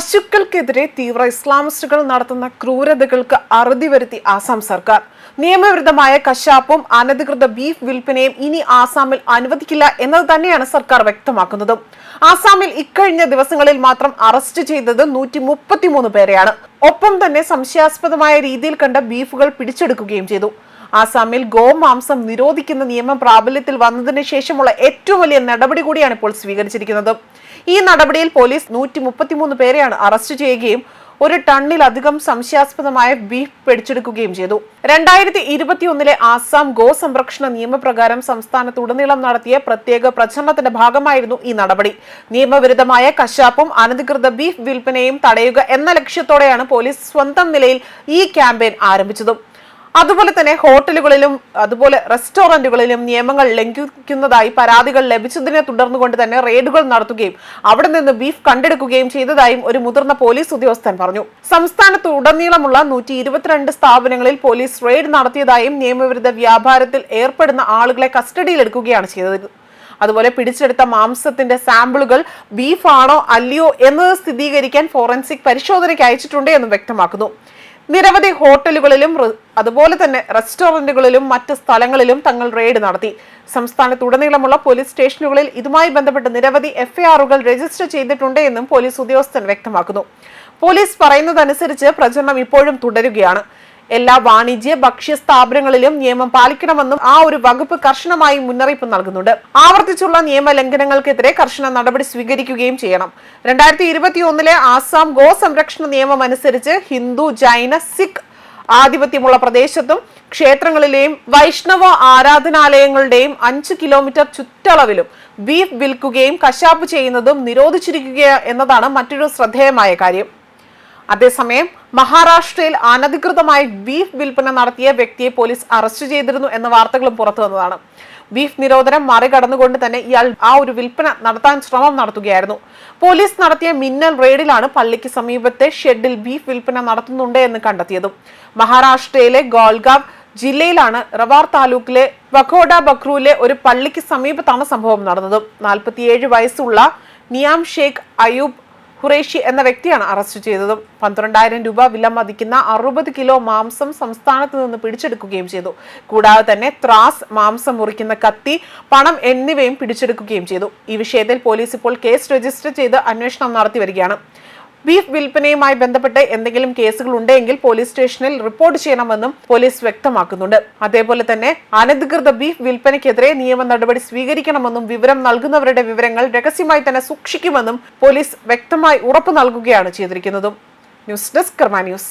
പശുക്കൾക്കെതിരെ തീവ്ര ഇസ്ലാമിസ്റ്റുകൾ നടത്തുന്ന ക്രൂരതകൾക്ക് അറുതി വരുത്തി ആസാം സർക്കാർ. നിയമവിരുദ്ധമായ കശാപ്പും അനധികൃത ബീഫ് വിൽപ്പനയും ഇനി ആസാമിൽ അനുവദിക്കില്ല എന്നത് തന്നെയാണ് സർക്കാർ വ്യക്തമാക്കുന്നത്. ആസാമിൽ ഇക്കഴിഞ്ഞ ദിവസങ്ങളിൽ മാത്രം അറസ്റ്റ് ചെയ്തത് നൂറ്റി മുപ്പത്തിമൂന്ന് പേരെയാണ്. ഒപ്പം തന്നെ സംശയാസ്പദമായ രീതിയിൽ കണ്ട ബീഫുകൾ പിടിച്ചെടുക്കുകയും ചെയ്തു. ആസാമിൽ ഗോമാംസം നിരോധിക്കുന്ന നിയമം പ്രാബല്യത്തിൽ വന്നതിന് ശേഷമുള്ള ഏറ്റവും വലിയ നടപടി കൂടിയാണ് ഇപ്പോൾ സ്വീകരിച്ചിരിക്കുന്നത്. ഈ നടപടിയിൽ പോലീസ് നൂറ്റി മുപ്പത്തിമൂന്ന് പേരെയാണ് അറസ്റ്റ് ചെയ്യുകയും ഒരു ടണ്ണിലധികം സംശയാസ്പദമായ ബീഫ് പിടിച്ചെടുക്കുകയും ചെയ്തു. രണ്ടായിരത്തി ഇരുപത്തിയൊന്നിലെ ആസാം ഗോ സംരക്ഷണ നിയമപ്രകാരം സംസ്ഥാനത്തുടനീളം നടത്തിയ പ്രത്യേക പ്രചരണത്തിന്റെ ഭാഗമായിരുന്നു ഈ നടപടി. നിയമവിരുദ്ധമായ കശാപ്പും അനധികൃത ബീഫ് വിൽപ്പനയും തടയുക എന്ന ലക്ഷ്യത്തോടെയാണ് പോലീസ് സ്വന്തം നിലയിൽ ഈ ക്യാമ്പയിൻ ആരംഭിച്ചതും. അതുപോലെ തന്നെ ഹോട്ടലുകളിലും അതുപോലെ റെസ്റ്റോറന്റുകളിലും നിയമങ്ങൾ ലംഘിക്കുന്നതായി പരാതികൾ ലഭിച്ചതിനെ തുടർന്നുകൊണ്ട് തന്നെ റെയ്ഡുകൾ നടത്തുകയും അവിടെ നിന്ന് ബീഫ് കണ്ടെടുക്കുകയും ചെയ്തതായും ഒരു മുതിർന്ന പോലീസ് ഉദ്യോഗസ്ഥൻ പറഞ്ഞു. സംസ്ഥാനത്ത് ഉടനീളമുള്ള നൂറ്റി ഇരുപത്തിരണ്ട് സ്ഥാപനങ്ങളിൽ പോലീസ് റെയ്ഡ് നടത്തിയതായും നിയമവിരുദ്ധ വ്യാപാരത്തിൽ ഏർപ്പെടുന്ന ആളുകളെ കസ്റ്റഡിയിലെടുക്കുകയാണ് ചെയ്തത്. അതുപോലെ പിടിച്ചെടുത്ത മാംസത്തിന്റെ സാമ്പിളുകൾ ബീഫാണോ അല്ലയോ എന്നത് സ്ഥിരീകരിക്കാൻ ഫോറൻസിക് പരിശോധനയ്ക്ക് അയച്ചിട്ടുണ്ട് എന്നും വ്യക്തമാക്കുന്നു. നിരവധി ഹോട്ടലുകളിലും അതുപോലെ തന്നെ റെസ്റ്റോറന്റുകളിലും മറ്റ് സ്ഥലങ്ങളിലും തങ്ങൾ റെയ്ഡ് നടത്തി. സംസ്ഥാനത്തുടനീളമുള്ള പോലീസ് സ്റ്റേഷനുകളിൽ ഇതുമായി ബന്ധപ്പെട്ട് നിരവധി എഫ്ഐആറുകൾ രജിസ്റ്റർ ചെയ്തിട്ടുണ്ട് എന്നും പോലീസ് ഉദ്യോഗസ്ഥൻ വ്യക്തമാക്കുന്നു. പോലീസ് പറയുന്നതനുസരിച്ച് പ്രചരണം ഇപ്പോഴും തുടരുകയാണ്. എല്ലാ വാണിജ്യ ഭക്ഷ്യ സ്ഥാപനങ്ങളിലും നിയമം പാലിക്കണമെന്നും ആ ഒരു വകുപ്പ് കർശനമായി മുന്നറിയിപ്പ് നൽകുന്നുണ്ട്. ആവർത്തിച്ചുള്ള നിയമ ലംഘനങ്ങൾക്കെതിരെ കർശന നടപടി സ്വീകരിക്കുകയും ചെയ്യണം. രണ്ടായിരത്തി ഇരുപത്തി ഒന്നിലെ ആസാം ഗോ സംരക്ഷണ നിയമം അനുസരിച്ച് ഹിന്ദു ജൈന സിഖ് ആധിപത്യമുള്ള പ്രദേശത്തും ക്ഷേത്രങ്ങളിലെയും വൈഷ്ണവ ആരാധനാലയങ്ങളുടെയും അഞ്ച് കിലോമീറ്റർ ചുറ്റളവിലും ബീഫ് വിൽക്കുകയും കശാപ്പ് ചെയ്യുന്നതും നിരോധിച്ചിരിക്കുക എന്നതാണ് മറ്റൊരു ശ്രദ്ധേയമായ കാര്യം. അതേസമയം മഹാരാഷ്ട്രയിൽ അനധികൃതമായി ബീഫ് വിൽപ്പന നടത്തിയ വ്യക്തിയെ പോലീസ് അറസ്റ്റ് ചെയ്തിരുന്നു എന്ന വാർത്തകളും പുറത്തു വന്നതാണ്. ബീഫ് നിരോധനം മറികടന്നുകൊണ്ട് തന്നെ ഇയാൾ ആ ഒരു വിൽപ്പന നടത്താൻ ശ്രമം നടത്തുകയായിരുന്നു. പോലീസ് നടത്തിയ മിന്നൽ റെയ്ഡിലാണ് പള്ളിക്ക് സമീപത്തെ ഷെഡിൽ ബീഫ് വിൽപ്പന നടത്തുന്നുണ്ട് എന്ന് കണ്ടെത്തിയതും. മഹാരാഷ്ട്രയിലെ ഗോൾഗാവ് ജില്ലയിലാണ് റവാർ താലൂക്കിലെ വഖോഡ ബക്രൂലെ ഒരു പള്ളിക്ക് സമീപത്താണ് സംഭവം നടന്നത്. നാൽപ്പത്തിയേഴ് വയസ്സുള്ള നിയാം ഷേഖ് അയൂബ് ഖുറേഷി എന്ന വ്യക്തിയാണ് അറസ്റ്റ് ചെയ്തത്. പന്ത്രണ്ടായിരം രൂപ വില മതിക്കുന്ന അറുപത് കിലോ മാംസം സംസ്ഥാനത്ത് നിന്ന് പിടിച്ചെടുക്കുകയും ചെയ്തു. കൂടാതെ തന്നെ ത്രാസ് മാംസം മുറിക്കുന്ന കത്തി പണം എന്നിവയും പിടിച്ചെടുക്കുകയും ചെയ്തു. ഈ വിഷയത്തിൽ പോലീസ് ഇപ്പോൾ കേസ് രജിസ്റ്റർ ചെയ്ത് അന്വേഷണം നടത്തി വരികയാണ്. ബീഫ് വിൽപ്പനയുമായി ബന്ധപ്പെട്ട് എന്തെങ്കിലും കേസുകൾ ഉണ്ടെങ്കിൽ പോലീസ് സ്റ്റേഷനിൽ റിപ്പോർട്ട് ചെയ്യണമെന്നും പോലീസ് വ്യക്തമാക്കുന്നുണ്ട്. അതേപോലെ തന്നെ അനധികൃത ബീഫ് വിൽപ്പനയ്ക്കെതിരെ നിയമ നടപടി സ്വീകരിക്കണമെന്നും വിവരം നൽകുന്നവരുടെ വിവരങ്ങൾ രഹസ്യമായി തന്നെ സൂക്ഷിക്കുമെന്നും പോലീസ് വ്യക്തമായി ഉറപ്പു നൽകുകയാണ് ചെയ്തിരിക്കുന്നതും. News desk Karma news.